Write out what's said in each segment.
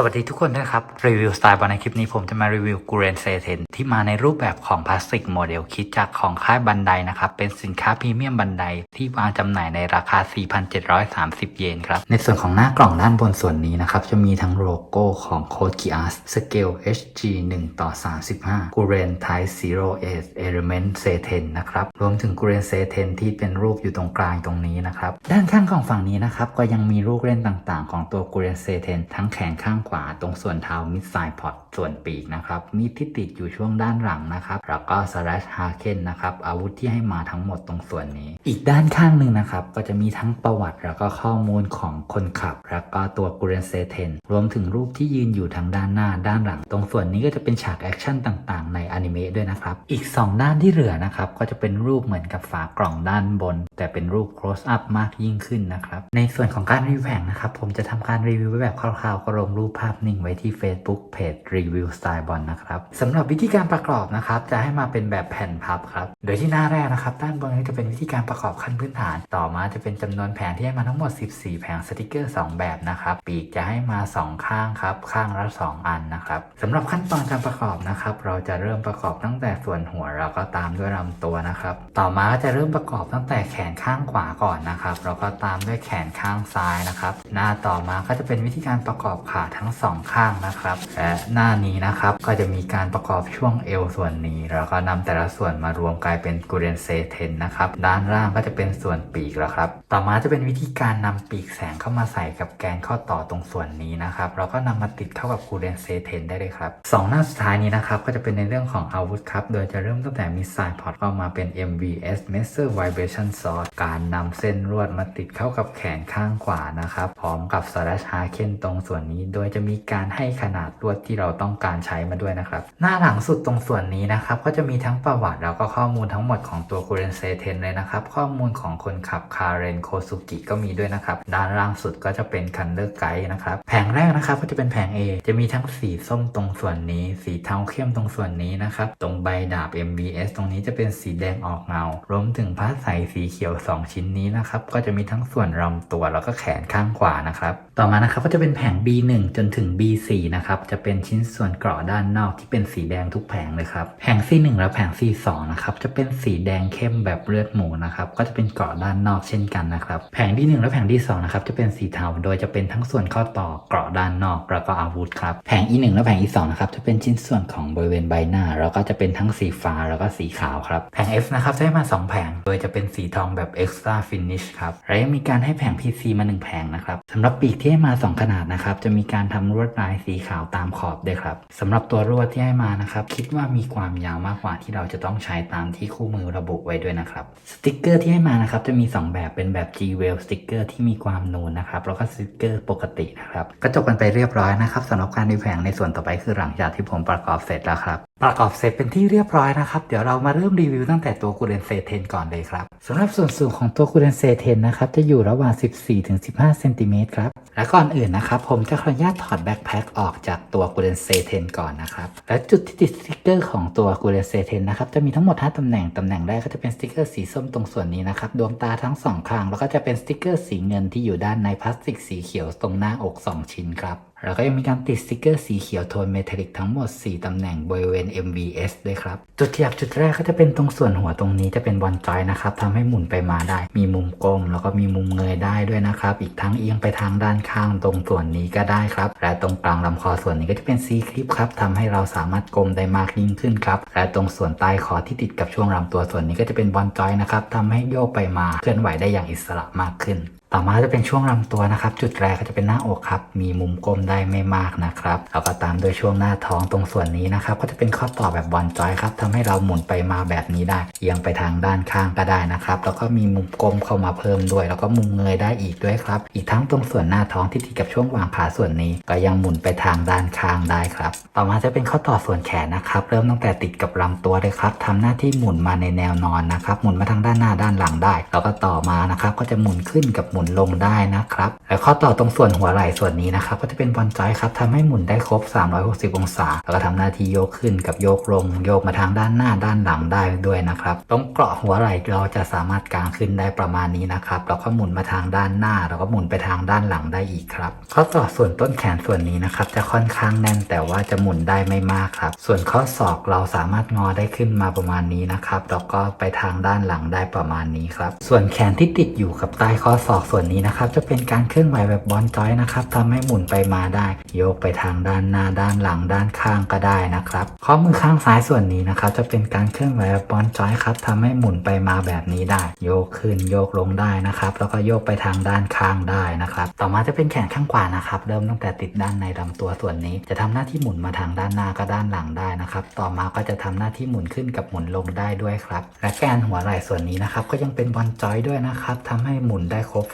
สวัสดีทุกคนนะครับ รีวิวสไตล์บอลในคลิปนี้ผมจะมารีวิวกูเรนเซเทนที่มาในรูปแบบของพลาสติกโมเดลคิดจากของค่ายบันไดนะครับ เป็นสินค้าพรีเมียมบันไดที่วางจำหน่ายในราคา 4,730 เยนครับ ในส่วนของหน้ากล่องด้านบนส่วนนี้นะครับ จะมีทั้งโลโก้ของโค้ดกีอาร์สสเกล HG 1 ต่อ 35กูเรนไท0 8 Element c 10นะครับรวมถึงกูเรนเซเทนที่เป็นรูปอยู่ตรงกลางตรงนี้นะครับด้านข้างของฝั่งนี้นะครับก็ยังมีลูกเล่นต่างๆ ของตัวกูเรนเซเทนทั้งแขนข้างขวาตรงส่วนเท้ามิดไซพอดส่วนปีกนะครับมีดที่ติดอยู่ช่วงด้านหลังนะครับแล้วก็สแลชฮาเคนนะครับอาวุธที่ให้มาทั้งหมดตรงส่วนนี้ อีกด้านข้างหนึ่งนะครับก็จะมีทั้งประวัติแล้วก็ข้อมูลของคนขับ แล้วก็ตัวกูเรนเซเทนรวมถึงรูปที่ยืนอยู่ทางด้านหน้าด้านหลัง ตรงส่วนนี้ก็จะเป็นฉากแอคชั่นต่างๆ ในอนิเมะด้วยนะครับอีก 2 ด้านที่เหลือนะครับก็จะเป็นรูปเหมือนกับฝากล่องด้านบน แต่เป็นรูป close up มากยิ่งขึ้นนะครับในส่วนของการรีวิวแผงนะครับผมจะทำการรีวิวแบบคร่าวๆก็ลงรูปภาพนิ่งไว้ที่ Facebook Page Review Style Ball นะครับสำหรับวิธีการประกอบนะครับจะให้มาเป็นแบบแผ่นพับครับ โดยที่หน้าแรกนะครับด้านบนก็จะเป็นวิธีการประกอบขั้นพื้นฐาน ต่อมาจะเป็นจำนวนแผงที่ให้มาทั้งหมด 14 แผงสติกเกอร์ 2 แบบนะครับ ปีกจะให้มา 2 ข้างครับ ข้างละ 2 อันนะครับสำหรับขั้นตอนการประกอบนะครับ เราจะเริ่มประกอบตั้งแต่ส่วนหัวแล้วก็ตามด้วยลำตัวนะครับ ต่อมาก็จะเริ่มประกอบตั้งแต่แขนข้างขวาก่อนนะครับแล้วก็ตามด้วยแขนข้างซ้ายนะครับ หน้าต่อมาก็จะเป็นวิธีการประกอบขาทั้งสองข้างนะครับและหน้านี้นะครับก็จะมีการประกอบช่วงเอวส่วนนี้แล้วก็นำแต่ละส่วนมารวมกลายเป็นกูเรนเซเทนนะครับด้านล่างก็จะเป็นส่วนปีกแล้วครับต่อมาจะเป็นวิธีการนำปีกแสงเข้ามาใส่กับแกนข้อต่อตรงส่วนนี้นะครับแล้วก็นำมาติดเข้ากับกูเรนเซเทนได้เลยครับสองหน้าสุดท้ายนี้นะครับก็จะเป็นในเรื่องของอาวุธครับโดยจะเริ่มตั้งแต่มิสไซล์พอร์ตเข้ามาเป็น MVS Messer Vibration Sword การนำเส้นลวดมาติดเข้ากับแขนข้างขวานะครับพร้อมกับ Slash h a k e n ตรงส่วนนี้โดยจะมีการให้ขนาดลวดที่เราต้องการใช้มาด้วยนะครับ หน้าหลังสุดตรงส่วนนี้นะครับ ก็จะมีทั้งประวัติแล้วก็ข้อมูลทั้งหมดของตัวกูเรนเซเทนเลยนะครับ ข้อมูลของคนขับคาเรนโคซุกิก็มีด้วยนะครับ ด้านล่างสุดก็จะเป็นคันเลอร์ไกด์นะครับ แผงแรกนะครับก็จะเป็นแผง A จะมีทั้งสีส้มตรงส่วนนี้ สีเทาเข้มตรงส่วนนี้นะครับ ตรงใบดาบ MVS ตรงนี้จะเป็นสีแดงออกเงา รวมถึงผ้าใสสีเขียว 2 ชิ้นนี้นะครับ ก็จะมีทั้งส่วนลำตัวแล้วก็แขนข้างขวานะครับ ต่อมานะครับก็จะเป็นแผง B1 จนถึง B4 นะครับ จะเป็นชิ้นส่วนเกราะด้านนอกที่เป็นสีแดงทุกแผงเลยครับ แผง C1 และแผง C2 นะครับ จะเป็นสีแดงเข้มแบบเลือดหมูนะครับ ก็จะเป็นเกราะด้านนอกเช่นกันนะครับ แผง D1 และแผง D2 นะครับ จะเป็นสีเทา โดยจะเป็นทั้งส่วนข้อต่อเกราะด้านนอกแล้วก็อาวุธครับ แผง E1 และแผง E2 นะครับ จะเป็นชิ้นส่วนของบริเวณใบหน้า แล้วก็จะเป็นทั้งสีฟ้าแล้วก็สีขาวครับ แผง F นะครับจะให้มา 2 แผง โดยจะเป็นสีทองแบบ extra finish ครับ และยังมีการให้แผง PC มา 1 แผงนะครับสำหรับปีกที่ให้มา 2 ขนาดนะครับ จะมีการทำลวดลายสีขาวตามขอบด้วยครับสำหรับตัวลวดที่ให้มานะครับ คิดว่ามีความยาวมากกว่าที่เราจะต้องใช้ตามที่คู่มือระบุไว้ด้วยนะครับสติกเกอร์ที่ให้มานะครับจะมี 2 แบบเป็นแบบ G w e l l สติกเกอร์ที่มีความนูนนะครับแล้วก็สติกเกอร์ปกตินะครับก็จบกันไปเรียบร้อยนะครับสำหรับการดีแผงในส่วนต่อไปคือหลังจากที่ผมประกอบเสร็จแล้วครับ ประกอบเสร็จเป็นที่เรียบร้อยนะครับ เดี๋ยวเรามาเริ่มรีวิวตั้งแต่ตัวกูเรนเซเทนก่อนเลยครับสำหรับส่วนสูงของตัวกูเรนเซเทนนะครับ จะอยู่ระหว่าง 14-15 เซนติเมตรครับ และก่อนอื่นนะครับ ผมจะขออนุญาตถอดแบ็คแพ็คออกจากตัวกูเรนเซเทนก่อนนะครับ และจุดที่ติดสติกเกอร์ของตัวกูเรนเซเทนนะครับ จะมีทั้งหมด 5ตำแหน่ง ตำแหน่งแรกก็จะเป็นสติกเกอร์สีส้มตรงส่วนนี้นะครับดวงตาทั้งสองข้างแล้วก็จะเป็นสติกเกอร์สีเงินที่อยู่ด้านในพลาสติกสีเขียวตรงหน้าอก 2 ชิ้นครับ แล้วก็ยังมีการติดสติกเกอร์สีเขียวโทนเมทัลลิกทั้งหมด 4 ตำแหน่งบริเวณ MVS ด้วยครับ จุดขยับจุดแรกก็จะเป็นตรงส่วนหัวตรงนี้จะเป็นบอลจอยนะครับทำให้หมุนไปมาได้ มีมุมกลมแล้วก็มีมุมเงยได้ด้วยนะครับ อีกทั้งเอียงไปทางด้านข้างตรงส่วนนี้ก็ได้ครับ และตรงกลางลำคอส่วนนี้ก็จะเป็นซีคลิปครับทำให้เราสามารถกลมได้มากยิ่งขึ้นครับ และตรงส่วนใต้คอที่ติดกับช่วงลำตัวส่วนนี้ก็จะเป็นบอลจอยนะครับทำให้โยกไปมาเคลื่อนไหวได้อย่างอิสระมากขึ้น ต่อมาจะเป็นช่วงลำตัวนะครับ จุดแรกก็จะเป็นหน้าอกครับ มีมุมก้มได้ไม่มากนะครับแล้วก็ตามด้วยช่วงหน้าท้องตรงส่วนนี้นะครับ ก็จะเป็นข้อต่อแบบบอลจอยครับทำให้เราหมุนไปมาแบบนี้ได้ เอียงไปทางด้านข้างก็ได้นะครับแล้วก็มีมุมก้มเข้ามาเพิ่มด้วย แล้วก็มุมเงยได้อีกด้วยครับ อีกทั้งตรงส่วนหน้าท้องที่ติดกับช่วงวางขาส่วนนี้ ก็ยังหมุนไปทางด้านข้างได้ครับ ต่อมาจะเป็นข้อต่อส่วนแขนนะครับ เริ่มตั้งแต่ติดกับกับลำตัวเลยครับทำหน้าที่หมุนมาในแนวนอนนะครับ หมุนมาทางด้านหน้าด้านหลังได้ แล้วก็ต่อมานะครับ ก็จะหมุนขึ้นกับหมุนลงได้นะครับ แล้วข้อต่อตรงส่วนหัวไหล่ส่วนนี้นะครับ ก็จะเป็นบอลจอยครับทำให้หมุนได้ครบ 360 องศา แล้วก็ทำหน้าที่โยกขึ้นกับโยกลง โยกมาทางด้านหน้าด้านหลังได้ด้วยนะครับ ตรงเกราะหัวไหล่เราจะสามารถกางขึ้นได้ประมาณนี้นะครับแล้วก็หมุนมาทางด้านหน้า แล้วก็หมุนไปทางด้านหลังได้อีกครับ ข้อต่อส่วนต้นแขนส่วนนี้นะครับ จะค่อนข้างแน่นแต่ว่าจะหมุนได้ไม่มากครับ ส่วนข้อศอกเราสามารถงอได้ขึ้นมาประมาณนี้นะครับ แล้วก็ไปทางด้านหลังได้ประมาณนี้ครับ ส่วนแขนที่ติดอยู่กับใต้ข้อศอกส่วนนี้นะครับ จะเป็นการเคลื่อนไหวแบบบอลจอยนะครับทำให้หมุนไปมาได้ โยกไปทางด้านหน้าด้านหลังด้านข้างก็ได้นะครับ ข้อมือข้างซ้ายส่วนนี้นะครับ จะเป็นการเคลื่อนไหวแบบบอลจอยครับทำให้หมุนไปมาแบบนี้ได้ โยกขึ้นโยกลงได้นะครับ แล้วก็โยกไปทางด้านข้างได้นะครับ ต่อมาจะเป็นแขนข้างขวานะครับเริ่มตั้งแต่ติดด้านในลำตัวส่วนนี้ จะทำหน้าที่หมุนมาทางด้านหน้าก็ด้านหลังได้นะครับ ต่อมาก็จะทำหน้าที่หมุนขึ้นกับหมุนลงได้ด้วยครับ และแกนหัวไหล่ส่วนนี้นะครับ ก็ยังเป็นบอลจอยด้วยนะครับทำให้หมุนได้ครบ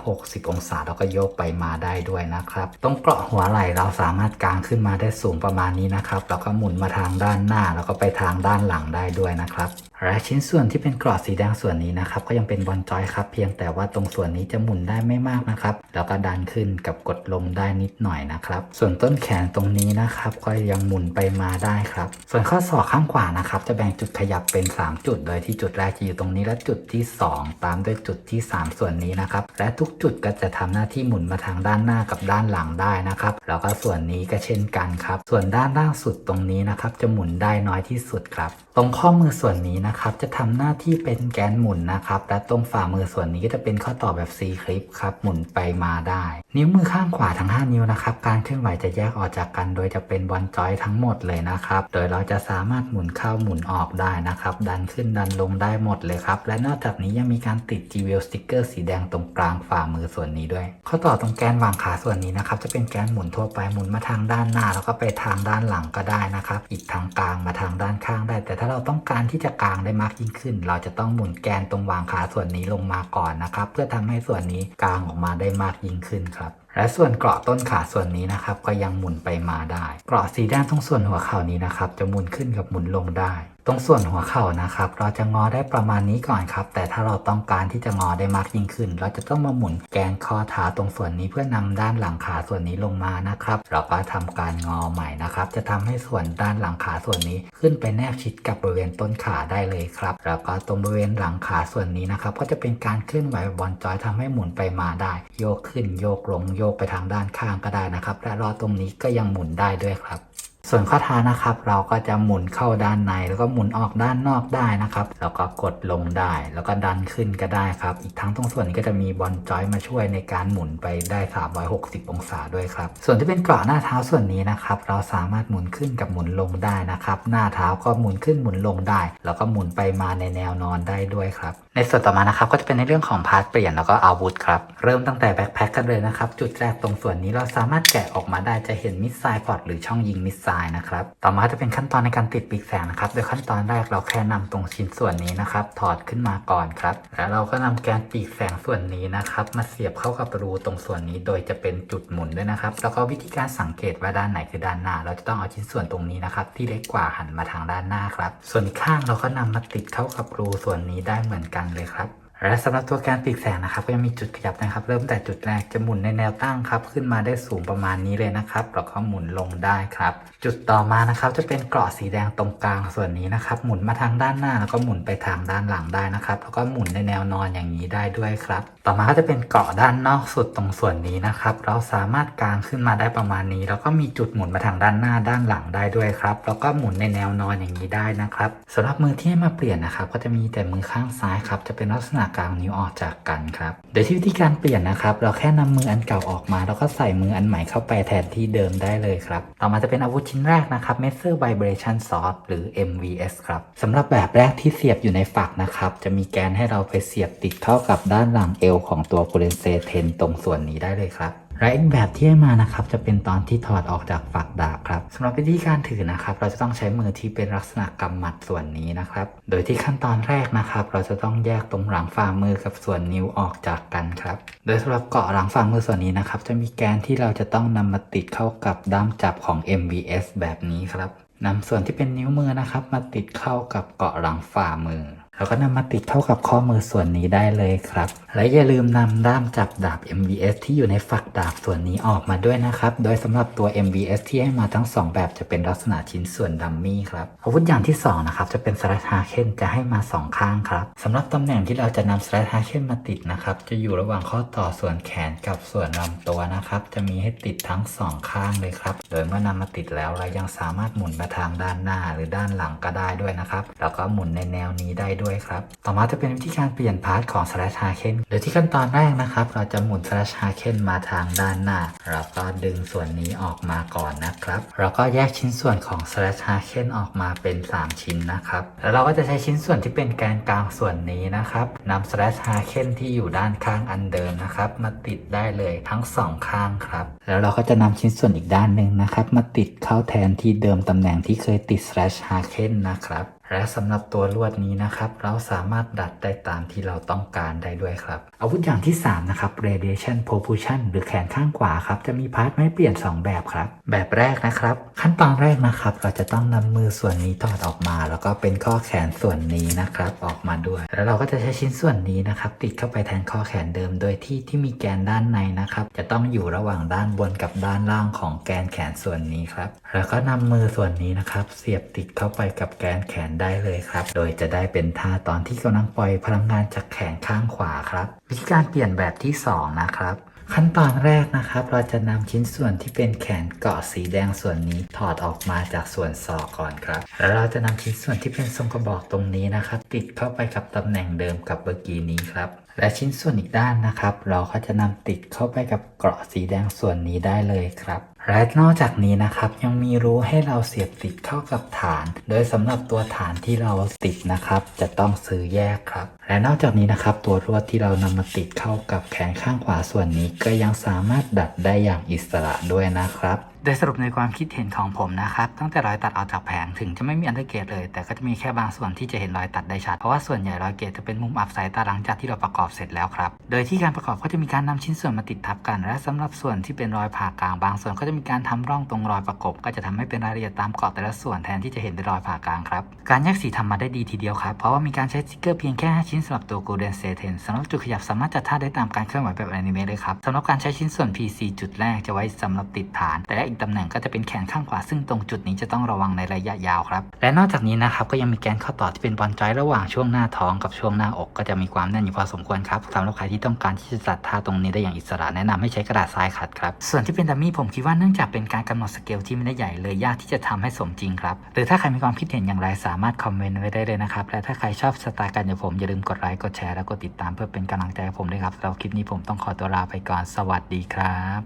360 องศาแล้วก็โยกไปมาได้ด้วยนะครับ ตรงเกราะหัวไหล่เราสามารถกางขึ้นมาได้สูงประมาณนี้นะครับแล้วก็หมุนมาทางด้านหน้าแล้วก็ไปทางด้านหลังได้ด้วยนะครับ และชิ้นส่วนที่เป็นกรอดสีแดงส่วนนี้นะครับก็ยังเป็นบอลจอยครับเพียงแต่ว่าตรงส่วนนี้จะหมุนได้ไม่มากนะครับ แล้วก็ดันขึ้นกับกดลงได้นิดหน่อยนะครับ ส่วนต้นแขนตรงนี้นะครับก็ยังหมุนไปมาได้ครับ ส่วนข้อศอกข้างขวานะครับจะแบ่งจุดขยับเป็น 3 จุด โดยที่จุดแรกจะอยู่ตรงนี้และจุดที่ 2 ตามด้วยจุดที่ 3 ส่วนนี้นะครับและทุกจุดก็จะทำหน้าที่หมุนมาทางด้านหน้ากับด้านหลังได้นะครับแล้วก็ส่วนนี้ก็เช่นกันครับส่วนด้านล่างสุดตรงนี้นะครับจะหมุนได้น้อยที่สุดครับ ตรงข้อมือส่วนนี้นะครับจะทำหน้าที่เป็นแกนหมุนนะครับและตรงฝ่ามือส่วนนี้ก็จะเป็นข้อต่อแบบ C คลิปครับหมุนไปมาได้ นิ้วมือข้างขวาทั้ง 5 นิ้วนะครับการเคลื่อนไหวจะแยกออกจากกัน โดยจะเป็นบอลจอยทั้งหมดเลยนะครับโดยเราจะสามารถหมุนเข้าหมุนออกได้นะครับดันขึ้นดันลงได้หมดเลยครับและนอกจากนี้ยังมีการติด g w e l sticker สีแดงตรงกลางฝ่ามือส่วนนี้ด้วย ข้อต่อตรงแกนวางขาส่วนนี้นะครับจะเป็นแกนหมุนทั่วไปหมุนมาทางด้านหน้า แล้วก็ไปทางด้านหลังก็ได้นะครับอีกทางกลางมาทางด้านข้างได้ แต่ถ้าเราต้องการที่จะกางได้มากยิ่งขึ้น เราจะต้องหมุนแกนตรงวางขาส่วนนี้ลงมาก่อนนะครับ เพื่อทำให้ส่วนนี้กางออกมาได้มากยิ่งขึ้นครับและส่วนเกราะต้นขาส่วนนี้นะครับ ก็ยังหมุนไปมาได้ เกราะสีด้านตรงส่วนหัวเข่านี้นะครับ จะหมุนขึ้นกับหมุนลงได้ รงส่วนหัวเข่านะครับ เราจะงอได้ประมาณนี้ก่อนครับ แต่ถ้าเราต้องการที่จะงอได้มากยิ่งขึ้น เราจะต้องมาหมุนแกนข้อเท้าตรงส่วนนี้เพื่อนำด้านหลังขาส่วนนี้ลงมานะครับ เราก็ทำการงอใหม่นะครับ จะทำให้ส่วนด้านหลังขาส่วนนี้ ขึ้นไปแนบชิดกับบริเวณต้นขาได้เลยครับ แล้วก็ตรงบริเวณหลังขาส่วนนี้นะครับ ก็จะเป็นการเคลื่อนไหวบอลจอยทำให้หมุนไปมาได้ โยกขึ้นโยกลงโยกไปทางด้านข้างก็ได้นะครับและรอตรงนี้ก็ยังหมุนได้ด้วยครับ ส่วนข้อเท้านะครับ เราก็จะหมุนเข้าด้านใน แล้วก็หมุนออกด้านนอกได้นะครับ แล้วก็กดลงได้ แล้วก็ดันขึ้นก็ได้ครับ อีกทั้งตรงส่วนนี้ก็จะมีบอลจอยมาช่วยในการหมุนไปได้ 360 องศาด้วยครับ ส่วนที่เป็นเกราะหน้าเท้าส่วนนี้นะครับ เราสามารถหมุนขึ้นกับหมุนลงได้นะครับ หน้าเท้าก็หมุนขึ้นหมุนลงได้ แล้วก็หมุนไปมาในแนวนอนได้ด้วยครับในส่วนต่อมานะครับก็จะเป็นในเรื่องของพาร์ทเปลี่ยนแล้วก็อาวุธครับเริ่มตั้งแต่แบ็คแพ็คกันเลยนะครับจุดแรกตรงส่วนนี้เราสามารถแกะออกมาได้จะเห็นมิสไซล์พอร์ตหรือช่องยิงมิสไซล์นะครับต่อมาจะเป็นขั้นตอนในการติดปีกแสงนะครับโดยขั้นตอนแรกเราแค่นำตรงชิ้นส่วนนี้นะครับถอดขึ้นมาก่อนครับแล้วเราก็นำแกนปีกแสงส่วนนี้นะครับมาเสียบเข้ากับรูตรงส่วนนี้โดยจะเป็นจุดหมุนด้วยนะครับแล้วก็วิธีการสังเกตว่าด้านไหนคือด้านหน้า เราจะต้องเอาชิ้นส่วนตรงนี้นะครับที่เล็กกว่าหันมาทางด้านหน้าครับส่วนข้างเราก็นำมาติดเข้ากับรูส่วนนี้ได้เหมือนกันเลยครับ และสำหรับตัวการปีกแสงนะครับก็ยังมีจุดขยับนะครับ เริ่มแต่จุดแรกจะหมุนในแนวตั้งครับ ขึ้นมาได้สูงประมาณนี้เลยนะครับแล้วก็หมุนลงได้ครับ จุดต่อมานะครับจะเป็นเกราะสีแดงตรงกลางส่วนนี้นะครับ หมุนมาทางด้านหน้าแล้วก็หมุนไปทางด้านหลังได้นะครับ แล้วก็หมุนในแนวนอนอย่างนี้ได้ด้วยครับ ต่อมาก็จะเป็นเกาะด้านนอกสุดตรงส่วนนี้นะครับ เราสามารถกางขึ้นมาได้ประมาณนี้ แล้วก็มีจุดหมุนมาทางด้านหน้าด้านหลังได้ด้วยครับ แล้วก็หมุนในแนวนอนอย่างนี้ได้นะครับสำหรับมือที่ให้มาเปลี่ยนนะครับ ก็จะมีแต่มือข้างซ้ายครับจะเป็นลักษณะกลางนิ้วออกจากกันครับโดยที่วิธีการเปลี่ยนนะครับ เราแค่นำมืออันเก่าออกมา แล้วก็ใส่มืออันใหม่เข้าไปแทนที่เดิมได้เลยครับต่อมาจะเป็นอาวุธชิ้นแรกนะครับ m e s e r Vibration Sword หรือ MVS ครับสำหรับแบบแรกที่เสียบอยู่ในฝักนะครับจะมีแกนให้เราไปเสียบติดเข้ากับด้านหลังเอวของตัว g o r e n s e 10ตรงส่วนนี้ได้เลยครับ และอีกแบบที่ให้มานะครับจะเป็นตอนที่ถอดออกจากฝักดาบครับสำหรับวิธีการถือนะครับ เราจะต้องใช้มือที่เป็นลักษณะกำหมัดส่วนนี้นะครับ โดยที่ขั้นตอนแรกนะครับ เราจะต้องแยกตรงหลังฝ่ามือกับส่วนนิ้วออกจากกันครับ โดยสำหรับเกาะหลังฝ่ามือส่วนนี้นะครับ จะมีแกนที่เราจะต้องนำมาติดเข้ากับด้ามจับของ MVS แบบนี้ครับนำส่วนที่เป็นนิ้วมือนะครับ มาติดเข้ากับเกาะหลังฝ่ามือ แล้วก็นำมาติดเข้ากับข้อมือส่วนนี้ได้เลยครับ และอย่าลืมนำด้ามจับดาบ MVS ที่อยู่ในฝักดาบส่วนนี้ออกมาด้วยนะครับ โดยสำหรับตัว MVS ที่ให้มาทั้ง 2 แบบจะเป็นลักษณะชิ้นส่วนดัมมี่ครับ อาวุธอย่างที่ 2 นะครับ จะเป็นสลัดฮาเคนจะให้มา 2 ข้างครับสำหรับตำแหน่งที่เราจะนำสลัดฮาเคนมาติดนะครับ จะอยู่ระหว่างข้อต่อส่วนแขนกับส่วนลำตัวนะครับ จะมีให้ติดทั้ง 2 ข้างเลยครับ โดยเมื่อนำมาติดแล้วเรายังสามารถหมุนไปทางด้านหน้าหรือด้านหลังก็ได้ด้วยนะครับ แล้วก็หมุนในแนวนี้ได้ด้วยครับ ต่อมาจะเป็นวิธีการเปลี่ยนพาร์ทของสลัดฮาเคนโดยที่ขั้นตอนแรกนะครับ เราจะหมุนสลัดฮาเคนมาทางด้านหน้า แล้วก็ดึงส่วนนี้ออกมาก่อนนะครับแล้วก็แยกชิ้นส่วนของสลัดฮาเคนออกมาเป็น 3 ชิ้นนะครับ แล้วเราก็จะใช้ชิ้นส่วนที่เป็นแกนกลางส่วนนี้นะครับนำสลัดฮาเคนที่อยู่ด้านข้างอันเดิมนะครับ มาติดได้เลยทั้งสองข้างครับ แล้วเราก็จะนำชิ้นส่วนอีกด้านหนึ่งนะครับ มาติดเข้าแทนที่เดิมตำแหน่งที่เคยติด slash h a k e n นะครับ และสำหรับตัวลวดนี้นะครับ เราสามารถดัดได้ตามที่เราต้องการได้ด้วยครับ อาวุธอย่างที่ 3 นะครับ radiation propulsion หรือแขนข้างขวาครับ จะมีพาร์ทไม่เปลี่ยน 2 แบบครับ แบบแรกนะครับ ขั้นตอนแรกนะครับ เราจะต้องนำมือส่วนนี้ถอดออกมา แล้วก็เป็นข้อแขนส่วนนี้นะครับ ออกมาด้วย แล้วเราก็จะใช้ชิ้นส่วนนี้นะครับติดเข้าไปแทนข้อแขนเดิม โดยที่ที่มีแกนด้านในนะครับ จะต้องอยู่ระหว่างด้านบนกับด้านล่างของแกนแขนส่วนนี้ครับ แล้วก็นำมือส่วนนี้นะครับ เสียบติดเข้าไปกับแกนแขนได้เลยครับ โดยจะได้เป็นท่าตอนที่กำลังปล่อยพลังงานจากแขนข้างขวาครับ วิธีการเปลี่ยนแบบที่สองนะครับ ขั้นตอนแรกนะครับ เราจะนำชิ้นส่วนที่เป็นแขนเกาะสีแดงส่วนนี้ถอดออกมาจากส่วนศอกก่อนครับ แล้วเราจะนำชิ้นส่วนที่เป็นทรงกระบอกตรงนี้นะครับ ติดเข้าไปกับตำแหน่งเดิมกับเมื่อกี้นี้ครับและชิ้นส่วนอีกด้านนะครับ เราก็จะนำติดเข้าไปกับเกราะสีแดงส่วนนี้ได้เลยครับ และนอกจากนี้นะครับยังมีรูให้เราเสียบติดเข้ากับฐาน โดยสำหรับตัวฐานที่เราติดนะครับ จะต้องซื้อแยกครับ และนอกจากนี้นะครับ ตัวรวดที่เรานำมาติดเข้ากับแขนข้างขวาส่วนนี้ ก็ยังสามารถดัดได้อย่างอิสระด้วยนะครับโดยสรุปในความคิดเห็นของผมนะครับ ตั้งแต่รอยตัดออกจากแผงถึงจะไม่มีอันเดอร์เกตเลย แต่ก็จะมีแค่บางส่วนที่จะเห็นรอยตัดได้ชัด เพราะว่าส่วนใหญ่รอยเกตจะเป็นมุมอับสายตาหลังจากที่เราประกอบเสร็จแล้วครับ โดยที่การประกอบก็จะมีการนำชิ้นส่วนมาติดทับกัน และสำหรับส่วนที่เป็นรอยผ่ากลางบางส่วนก็จะมีการทำร่องตรงรอยประกบ ก็จะทำให้เป็นรายละเอียดตามเกาะแต่ละส่วนแทนที่จะเห็นเป็นรอยผ่ากลางครับ การแยกสีทำมาได้ดีทีเดียวครับ เพราะว่ามีการใช้สติ๊กเกอร์เพียงแค่5ชิ้นสำหรับตัว Golden s a t e n สำหรับจุดขยับสามารถจัดท่าได้ตามการเคลื่อนไหวแบบอนิเมะเลยครับสำหรับการใช้ชิ้นส่วน PC จุดแรกจะไว้สำหรับติดฐานแต่และอีกตำแหน่งก็จะเป็นแขนข้างขวาซึ่งตรงจุดนี้จะต้องระวังในระยะยาวครับ และนอกจากนี้นะครับก็ยังมีแกนข้อต่อที่เป็นบอลจอยระหว่างช่วงหน้าท้องกับช่วงหน้าอกก็จะมีความแน่นอยู่พอสมควรครับสำหรับใครที่ต้องการที่จะจัดท่าตรงนี้ได้อย่างอิสระแนะนำให้ใช้กระดาษทรายขัดครับส่วนที่เป็นดัมมี่ผมคิดว่าเนื่องจากเป็นการกำหนดสเกลที่ไม่ได้ใหญ่เลยยากที่จะทำให้สมจริงครับหรือถ้าใครมีความคิดเห็นอย่างไรสามารถคอมเมนต์ไว้ได้เลยนะครับและถ้าใครชอบสไตล์การอย่างผมอย่าลืมกดไลค์กดแชร์และกดติดตามเพื่อเป็นกำลังใจให้ผมด้วยครับสำหรับคลิปนี้ผมต้องขอตัวลาไปก่อนสวัสดีครับ